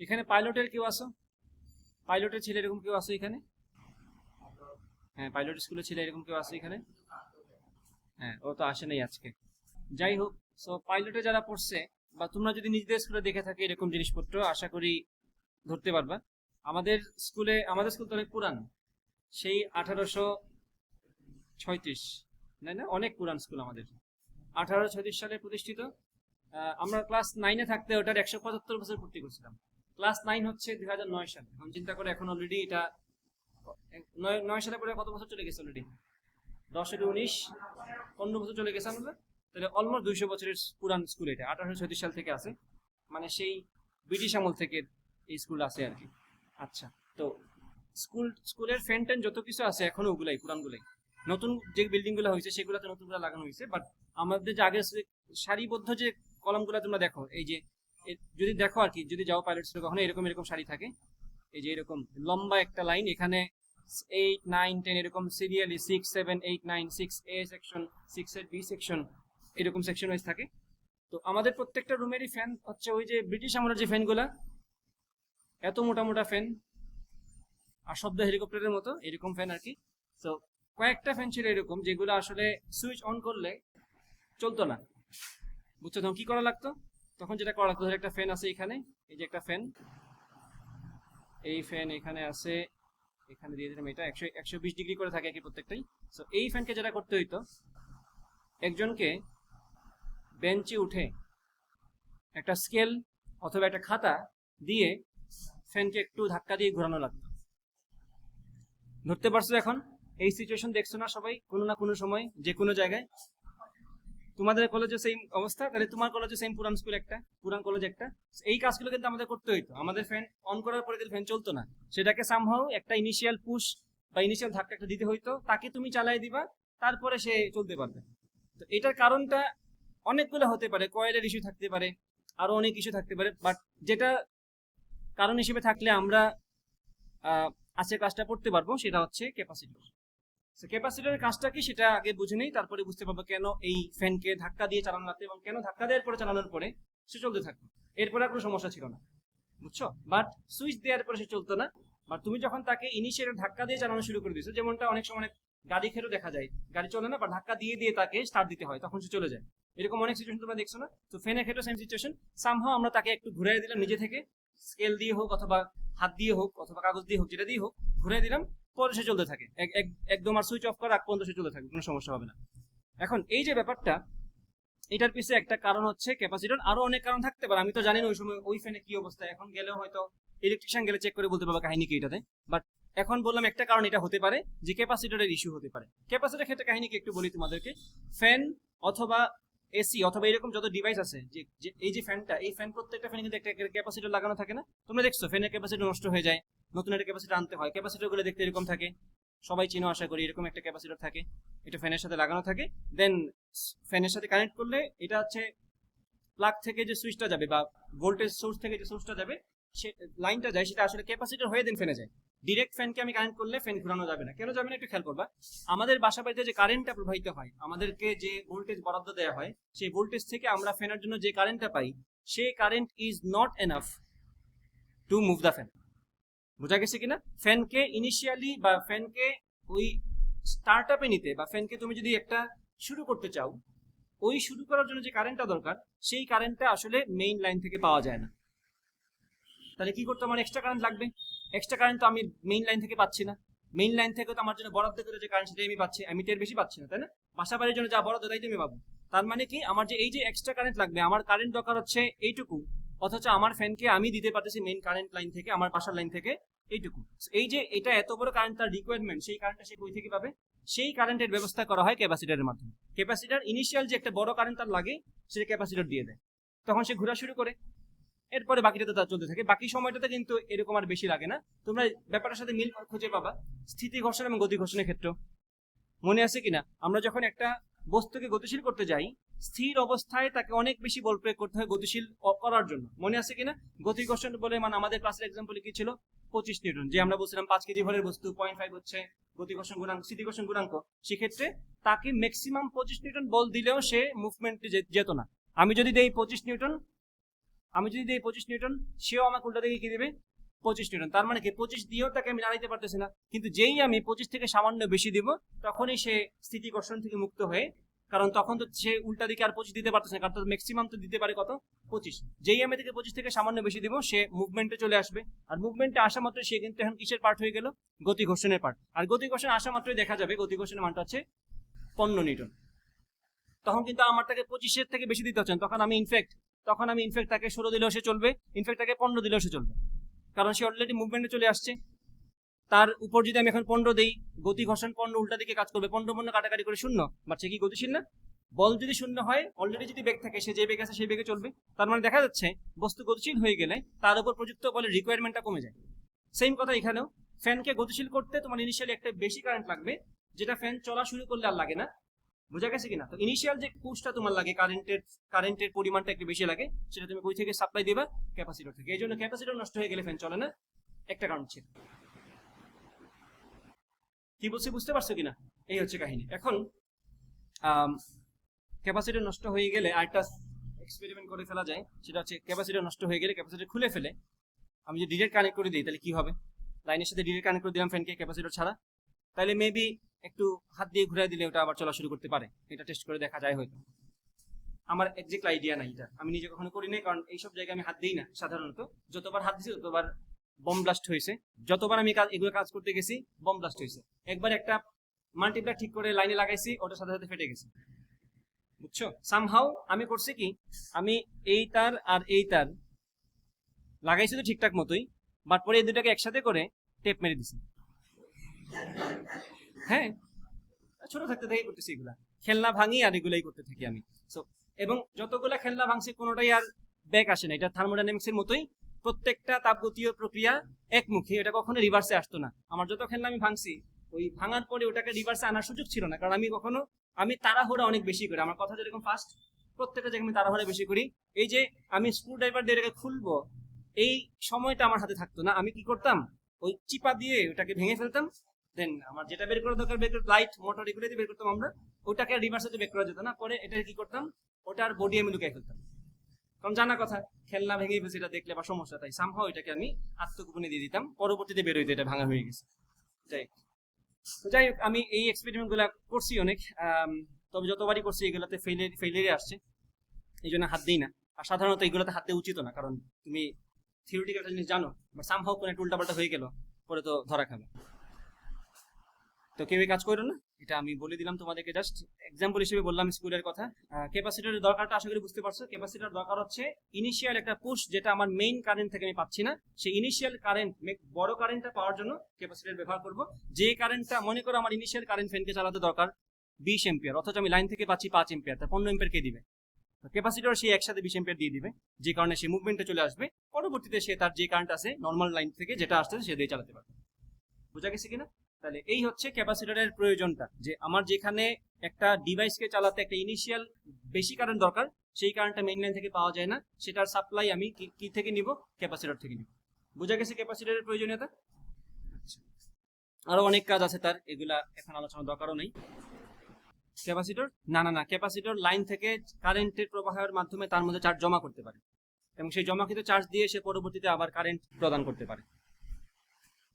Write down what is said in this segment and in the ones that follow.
এখানে পাইলটের কেউ আসো পাইলটের ছেলে এরকম কেউ আসো এখানে? হ্যাঁ পাইলট স্কুলের ছেলে এরকম কেউ আসো এখানে? হ্যাঁ ও তো আসে নাই আজকে। যাই হোক সো পাইলটে যারা পড়ছে বা তোমরা যদি নিজেদের স্কুলে দেখে থাকে এরকম জিনিসপত্র, আশা করি ধরতে পারবা। আমাদের স্কুলে, আমাদের স্কুল তো অনেক পুরান। সেই আঠারোশো ছয়ত্রিশ, তাই না? অনেক পুরান স্কুল আমাদের। আঠারোশো ছয়ত্রিশ সালে প্রতিষ্ঠিত। আমরা ক্লাস নাইনে থাকতে ওটার একশো পঁচাত্তর বছর পূর্তি করছিলাম। ক্লাস নাইন হচ্ছে দুই হাজার নয় সালে। এখন চিন্তা করে, এখন অলরেডি এটা, নয় নয় সালে পরে কত বছর চলে গেছে অলরেডি দশ এর উনিশ, পনেরো বছর চলে গেছে আমরা তাহলে অলমোস্ট দুইশো বছরের পুরান স্কুল এটা, আঠারোশো ছত্রিশ সাল থেকে আছে। মানে সেই ব্রিটিশ আমল থেকে এই স্কুল আছে আর কি। আচ্ছা তো স্কুল স্কুলের ফ্যান ট্যান যত কিছু আছে এখনও ওগুলাই, পুরানগুলাই। নতুন যে বিল্ডিংগুলো হয়েছে, সেগুলোতে নতুন করে লাগানো হয়েছে। বাট আমাদের যে আগে সারিবদ্ধ যে কলমগুলো তোমরা দেখো, এই যে যদি দেখো আর কি, যদি যাও পাইলট স্কুলে কখনো, এরকম এরকম শাড়ি থাকে। এই যে এরকম লম্বা একটা লাইন এখানে এইট নাইন টেন এরকম serially six seven eight nine six A section six এর বি সেকশন এরকম সেকশন ওয়াইজ থাকে। তো আমাদের প্রত্যেকটা রুমেরই ফ্যান হচ্ছে ওই যে ব্রিটিশ আমলের যে ফ্যানগুলা এত মোটা মোটা ফ্যান আর শব্দ হেলিকপ্টারের মতো, এরকম ফ্যান আর কি। তো কয়েকটা ফ্যান ছিল এরকম, যেগুলো আসলে সুইচ অন করলে চলতো না। বুঝছ তখন কি করা লাগতো? তখন যেটা করা লাগতো একটা ফ্যান আছে এখানে, এই যে একটা ফ্যান এই ফ্যান এখানে আছে, এখানে দিয়ে দিলাম এটা, একশো একশো বিশ ডিগ্রি করে থাকে কি প্রত্যেকটাই। তো এই ফ্যানকে যেটা করতে হইতো, একজনকে বেঞ্চে উঠে একটা স্কেল অথবা একটা খাতা দিয়ে ফ্যানকে একটু ধাক্কা দিয়ে ঘোরানো লাগতো। ধরতে পারছ এখন? এই সিচুয়েশন দেখছ না সবাই? কোনো না কোনো সময় যে কোনো জায়গায়। তোমাদের কলেজে সেম অবস্থা? তাহলে তোমার কলেজে সেম পুরান স্কুল একটা, পুরান কলেজ একটা। এই কাজগুলো কিন্তু আমাদের করতে হইতো। আমাদের ফ্যান অন করার পরে কিন্তু ফ্যান চলতো না। সেটাকে সামহাও একটা ইনিশিয়াল পুশ বা ইনিশিয়াল ধাক্কা একটা দিতে হইতো। তাকে তুমি চালাই দিবা, তারপরে সে চলতে পারবে। তো এটার কারণটা অনেকগুলো হতে পারে। কয়েলের ইস্যু থাকতে পারে, আরও অনেক ইস্যু থাকতে পারে। বাট যেটা কারণ হিসেবে থাকলে আমরা আজকের কাজটা করতে পারব, সেটা হচ্ছে ক্যাপাসিটর ক্যাপাসিটরের কাজটা কি সেটা আগে বুঝে নেই, তারপরে বুঝতে পারব কেন এই ফ্যানকে ধাক্কা দিয়ে চালানো লাগতো এবং কেন ধাক্কা দেওয়ার পরে চালানোর পরে সে চলতে থাকতো। এরপরে আর কোনো সমস্যা ছিল না, বুঝছ? বাট সুইচ দেওয়ার পরে সে চলতো না। বাট তুমি যখন তাকে ইনিশিয়াল ধাক্কা দিয়ে চালানো শুরু করে দিয়েছ যেমনটা অনেক সময় অনেক গাড়ি খেলেও দেখা যায়, গাড়ি চলে না বা ধাক্কা দিয়ে দিয়ে তাকে স্টার্ট দিতে হয়, তখন সে চলে যায়। এরকম অনেক সিচুয়েশন তোমরা দেখছ না? তো ফ্যানের ক্ষেত্রে সেম সিচুয়েশন সামহাও আমরা তাকে একটু ঘুরিয়ে দিলাম, নিজে থেকে স্কেল দিয়ে হোক অথবা হাত দিয়ে হোক, অথবা কাগজ দিয়ে হোক, যেটা দিয়ে হোক ঘুরিয়ে দিলাম। পরে সে চলতে থাকে। এক- এক- একদম আর সুইচ অফ করা পর্যন্ত সে চলতে থাকে, কোনো সমস্যা হবে না। এখন এই যে ব্যাপারটা, এটার পিছে একটা কারণ হচ্ছে ক্যাপাসিটর আরও অনেক কারণ থাকতে পারে। আমি তো জানি না ওই সময় ওই ফ্যানে কি অবস্থা। এখন গেলেও হয়তো ইলেকট্রিশিয়ান গেলে চেক করে বলতে পারবে কাহিনী কি এটাতে। বাট এখন বললাম একটা কারণ এটা হতে পারে যে ক্যাপাসিটরের ইস্যু হতে পারে। ক্যাপাসিটরের ক্ষেত্রে কাহিনী কি একটু বলি তোমাদেরকে। ফ্যান অথবা এসি অথবা এরকম যত ডিভাইস আছে, যে এই যে ফ্যানটা এই ফ্যান প্রত্যেকটা ফ্যানে কিন্তু একটা ক্যাপাসিটর লাগানো থাকে না। তোমরা দেখছ ফ্যানের ক্যাপাসিটর নষ্ট হয়ে যায়। নতুন একটা ক্যাপাসিটর আনতে হয়। ক্যাপাসিটরগুলো দেখতে এরকম থাকে। সবাই চিনো, আশা করি এরকম একটা ক্যাপাসিটর থাকে। এটা ফ্যানের সাথে লাগানো থাকে। দেন ফ্যানের সাথে কানেক্ট করলে এটা হচ্ছে প্লাগ থেকে যে সুইচটা যাবে বা ভোল্টেজ সোর্স থেকে যে সোর্সটা যাবে, সে লাইনটা যায়, সেটা আসলে ক্যাপাসিটার হয়ে দেন ফ্যানে যায়। ডিরেক্ট ফ্যানকে আমি কানেক্ট করলে ফ্যান ঘোরানো যাবে না। কেন যাবে না একটু খেয়াল করবা। আমাদের বাসা বাড়িতে যে কারেন্টটা প্রবাহিত হয়, আমাদেরকে যে ভোল্টেজ বরাদ্দ দেওয়া হয়, সেই ভোল্টেজ থেকে আমরা ফ্যানের জন্য যে কারেন্টটা পাই, সেই current is not enough to move the fan বোঝা গেছে কিনা? ফ্যানকে ইনিশিয়ালি বা ফ্যানকে ওই স্টার্ট আপে নিতে বা ফ্যানকে তুমি যদি একটা শুরু করতে চাও, ওই শুরু করার জন্য যে কারেন্টটা দরকার, সেই কারেন্টটা আসলে মেইন লাইন থেকে পাওয়া যায় না। তাহলে কি করতে আমার এক্সট্রা কারেন্ট লাগবে। এক্সট্রা কারেন্ট তো আমি মেইন লাইন থেকে পাচ্ছি না। মেইন লাইন থেকে তো আমার জন্য বরাদ্দ করে যে কারেন্ট সেটাই আমি পাচ্ছি আমি তো বেশি পাচ্ছি না, তাই না? বাসা বাড়ির জন্য যা বরাদ্দ, তাই তো আমি পাবো। তার মানে কি? আমার যে এই যে এক্সট্রা কারেন্ট লাগবে, আমার কারেন্ট দরকার হচ্ছে এইটুকু। অথচ আমার ফ্যানকে আমি দিতে পারতেছি মেইন কারেন্ট লাইন থেকে, আমার বাসার লাইন থেকে এইটুকু। এই যে এটা এত বড় কারেন্ট তার রিকোয়ারমেন্ট সেই কারেন্টটা সে কই থেকে পাবে? সেই কারেন্টের ব্যবস্থা করা হয় ক্যাপাসিটারের মাধ্যমে। ক্যাপাসিটার ইনিশিয়াল যে একটা বড় কারেন্ট তার লাগে সেটা ক্যাপাসিটার দিয়ে দেয়। তখন সে ঘোরা শুরু করে। এরপরে বাকিটাতে তার চলতে থাকে। বাকি সময়টাতে কিন্তু এরকম আর বেশি লাগে না। তোমরা ব্যাপারটার সাথে মিল খুঁজে পাবা। স্থিতি ঘর্ষণ এবং গতি ঘর্ষণের ক্ষেত্রে। মনে আছে কিনা? আমরা যখন একটা বস্তুকে গতিশীল করতে যাই স্থির অবস্থায় তাকে অনেক বেশি বল প্রয়োগ করতে হয় গতিশীল করার জন্য। মনে আছে কিনা? গতি ঘর্ষণ বলে মানে আমাদের ক্লাসের এক্সাম্পল কি ছিল? পঁচিশ নিউটন। যে আমরা বলছিলাম পাঁচ কেজি ভরের বস্তু পয়েন্ট ফাইভ হচ্ছে গতি ঘর্ষণ গুণাঙ্ক, স্থিতি ঘর্ষণ গুণাঙ্ক। সেক্ষেত্রে তাকে ম্যাক্সিমাম পঁচিশ নিউটন বল দিলেও সে মুভমেন্টে যেত না। আমি যদি দেই পঁচিশ নিউটন, আমি যদি দিই পঁচিশ নিউটন, সেও আমাকে উল্টা দিকে কি দেবে? পঁচিশ নিউটন। তার মানে কি? পঁচিশ দিয়েও তাকে আমি নাড়াইতে পারতেছি না। কিন্তু যেই আমি পঁচিশ থেকে সামান্য বেশি দিব, তখনই সে স্থিতিকর্ষণ থেকে মুক্ত হয়ে কারণ তখন তো সে উল্টা দিকে আর পঁচিশ দিতে পারতেছে না, কারণ ম্যাক্সিমাম তো দিতে পারে কত? পঁচিশ। যেই আমি থেকে পঁচিশ থেকে সামান্য বেশি দিব, সে মুভমেন্টে চলে আসবে। আর মুভমেন্টে আসা মাত্র সে কিন্তু এখন কিসের পার্ট হয়ে গেল? গতি ঘর্ষণের পার্ট আর গতি ঘর্ষণ আসা মাত্রই দেখা যাবে, গতি ঘর্ষণের মানটা হচ্ছে পনেরো নিউটন। তখন কিন্তু আমার তাকে পঁচিশের থেকে বেশি দিতে হচ্ছে তখন আমি ইনফ্যাক্ট তখন আমি ইনফ্যাক্ট তাকে ষোলো দিলেও সে চলবে ইনফ্যাক্ট তাকে পনেরো দিলেও সে চলবে। কারণ সে অলরেডি মুভমেন্টে চলে আসছে। তার উপর যদি আমি এখন পনেরো দিই, গতি ঘর্ষণ পনেরো উল্টা দিকে কাজ করবে পনেরো পণ্য কাটাকাটি করে শূন্য। বাট সে কি গতিশীল না? বল যদি শূন্য হয় অলরেডি যদি বেগ থাকে, সে যে বেগ আছে সেই বেগে চলবে। তার মানে দেখা যাচ্ছে, বস্তু গতিশীল হয়ে গেলে তার উপর প্রযুক্ত বলের রিকোয়ারমেন্টটা কমে যায়। সেম কথা এখানেও। ফ্যানকে গতিশীল করতে তোমার ইনিশিয়ালি একটা বেশি কারেন্ট লাগবে, যেটা ফ্যান চলা শুরু করলে আর লাগে না। বোঝা গেছে কিনা? তো ইনিশিয়াল যে পুশটা তোমার লাগে কারেন্টের কারেন্টের পরিমাণটা একটু বেশি লাগে, সেটা তুমি কই থেকে সাপ্লাই দিবা? ক্যাপাসিটর থেকে। এই জন্য ক্যাপাসিটর নষ্ট হয়ে গেলে ফ্যান চলে না। একটা কারণ ছিল। কি বলছি বুঝতে পারছ কিনা? এই হচ্ছে কাহিনী। এখন ক্যাপাসিটি নষ্ট হয়ে গেলে আরেকটা এক্সপেরিমেন্ট করে ফেলা যায়। সেটা হচ্ছে ক্যাপাসিটর নষ্ট হয়ে গেলে ক্যাপাসিটি খুলে ফেলে। আমি যদি ডিরেক্ট কানেক্ট করে দিই, তাহলে কি হবে? লাইনের সাথে ডিরেক্ট কানেক্ট করে দিলাম ফ্যানকে ক্যাপাসিটর ছাড়া। তাহলে মেবি একটু হাত দিয়ে ঘুরে দিলে ওটা আবার চলা শুরু করতে পারে। এটা টেস্ট করে দেখা যায় হয়তো। আমার এক্সাক্ট আইডিয়া নাই এটা। আমি নিজে কখনো করি নাই কারণ এইসব জায়গায় আমি হাত দিই না, সাধারণত। যতবার হাত দিছি, ততবার বম ব্লাস্ট হয়েছে। যতবার আমি কাজ এগুলো কাজ করতে গেছি বম ব্লাস্ট হয়েছে। একবার একটা মাল্টিপ্লার ঠিক করে লাইনে লাগাইছি, ওটার সাথে সাথে ফেটে গেছে। বুঝছ? সামহাও আমি করছি কি, আমি এই তার আর এই তার লাগাইছি তো ঠিকঠাক মতোই বাট পরে এই দুটাকে একসাথে করে টেপ মেরে দিছি। হ্যাঁ? ছোট থাকতে থেকে করতেছি এগুলা। খেলনা ভাঙি আর এগুলাই করতে থাকি আমি। সো এবং যতগুলা খেলনা ভাঙছি, কোনোটাই আর ব্যাক আসে না। এটা থার্মোডাইনামিক্স এর মতোই। প্রত্যেকটা তাপগতীয় প্রক্রিয়া একমুখী, এটা কখনো রিভার্সে আসতো না। আমার যত খেলনা আমি ভাঙছি, ওই ভাঙার পরে ওটাকে রিভার্সে আনার সুযোগ ছিল না, কারণ আমি কখনো, আমি তাড়াহুড়া অনেক বেশি করি। আমার কথা যেরকম ফার্স্ট প্রত্যেকটা জায়গায় আমি তাড়াহুড়া বেশি করি। এই যে আমি স্ক্রু ড্রাইভার দিয়ে এটাকে খুলবো, এই সময়টা আমার হাতে থাকতো না। আমি কি করতাম? ওই চিপা দিয়ে ওটাকে ভেঙে ফেলতাম। দেন আমার যেটা বের করা দরকার, বের করে লাইট মোটর এগুলো দিয়ে বের করতাম আমরা। ওটাকে রিভার্সে বের করা যেত না। পরে এটা কি করতাম? ওটার বডি আমি লুকিয়ে ফেলতাম। কারণ জানা কথা, খেলনা ভেঙে ফেলছে, এটা দেখলে বা সমস্যা, তাই সামহাও এটাকে আমি আত্মগোপনে দিয়ে দিতাম। পরবর্তীতে বের হইতে এটা ভাঙা হয়ে গেছে। যাই হোক। যাই হোক, আমি এই এক্সপেরিমেন্টগুলা করছি অনেক। তবে যতবারই করছি, এগুলোতে ফেলিয়ার ফেলিয়ারে আসছে। এই জন্য হাত দিই না। আর সাধারণত এগুলোতে হাত দেওয়া উচিত না, কারণ তুমি থিওরিটিক্যাল জিনিস জানো বা সামহাও কোনো একটা উল্টাপাল্টা হয়ে গেল, পরে তো ধরা খাবে। তো কেউ কাজ করো না? এটা আমি বলে দিলাম তোমাদেরকে জাস্ট এক্সাম্পল হিসেবে বললাম স্কুলের কথা। ক্যাপাসিটারের দরকারটা আশা করি বুঝতে পারছ। ক্যাপাসিটার দরকার হচ্ছে ইনিশিয়াল একটা পুশ যেটা আমার মেইন কারেন্ট থেকে আমি পাচ্ছি না। সেই ইনিশিয়াল কারেন্ট বড় কারেন্টটা পাওয়ার জন্য ক্যাপাসিটার ব্যবহার করব। যে কারেন্টটা মনে করো আমার ইনিশিয়াল কারেন্ট ফ্যানকে চালাতে দরকার, বিশ এম্পিয়ার অথচ আমি লাইন থেকে পাচ্ছি পাঁচ এম্পিয়ার তা পনেরো এম্পিয়ার কে দিবে? ক্যাপাসিটার সে একসাথে বিশ এম্পিয়ার দিয়ে দিবে, যে কারণে সে মুভমেন্টে চলে আসবে। পরবর্তীতে সে তার যে কারেন্ট আছে নর্মাল লাইন থেকে যেটা আসছে সে দিয়ে চালাতে পারবে। বোঝা গেছে কিনা? তাহলে এই হচ্ছে ক্যাপাসিটরের প্রয়োজনটা, যে আমার যেখানে একটা ডিভাইসকে চালাতে একটা ইনিশিয়াল বেশি কারেন্ট দরকার, সেই কারেন্টটা মেইন লাইন থেকে পাওয়া যায় না, সেটার সাপ্লাই আমি কি- থেকে নিব? ক্যাপাসিটর থেকে নিব। বোঝা গেছে ক্যাপাসিটরের প্রয়োজনীয়তা? আচ্ছা। আরও অনেক কাজ আছে তার, এগুলা এখন আলোচনা দরকারও নেই। ক্যাপাসিটর? না না না, ক্যাপাসিটর লাইন থেকে কারেন্টের প্রবাহের মাধ্যমে তার মধ্যে চার্জ জমা করতে পারে। এবং সেই জমাকৃত চার্জ দিয়ে সে পরবর্তীতে আবার কারেন্ট প্রদান করতে পারে।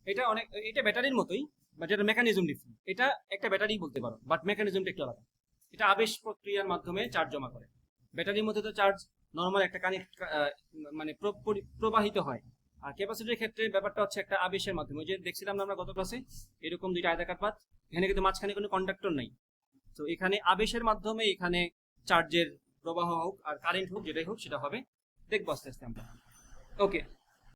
এটা অনেক, এটা ব্যাটারির মতোই বাট এটা মেকানিজম ডিফারেন্ট এটা একটা ব্যাটারি বলতে পারো বাট মেকানিজমটা একটু আলাদা। এটা আবেশ প্রক্রিয়ার মাধ্যমে চার্জ জমা করে। ব্যাটারির মধ্যে তো চার্জ নর্মাল একটা কানেক্ট মানে প্রবাহিত হয়। আর ক্যাপাসিটির ক্ষেত্রে ব্যাপারটা হচ্ছে একটা আবেশের মাধ্যমে। যে দেখছিলাম আমরা গত ক্লাসে এরকম দুইটা আয়তাকার পাত, এখানে কিন্তু মাঝখানে কোনো কন্ডাক্টর নাই। তো এখানে আবেশের মাধ্যমে এখানে চার্জের প্রবাহ হোক আর কারেন্ট হোক, যেটাই হোক, সেটা হবে। দেখব আস্তে আস্তে আমরা। ওকে